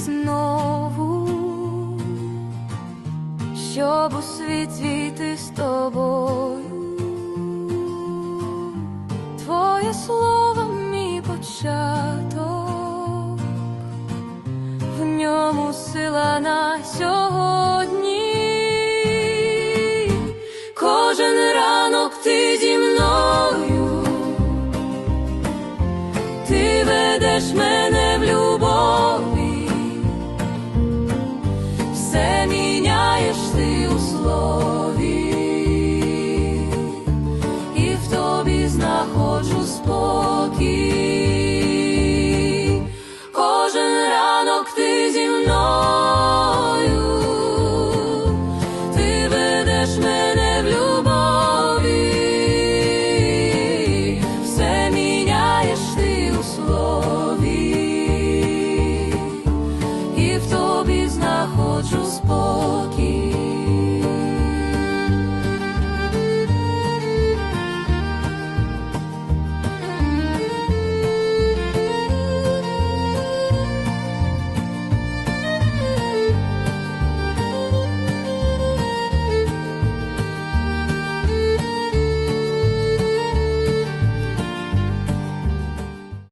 знову, щоб у світ звійти з тобою. Твоє слово мій початок, в ньому сила на сьогодні. Кожен ранок ти зі мною, ти ведеш мене міняєш ти у слові, і в тобі знаходжу спокій.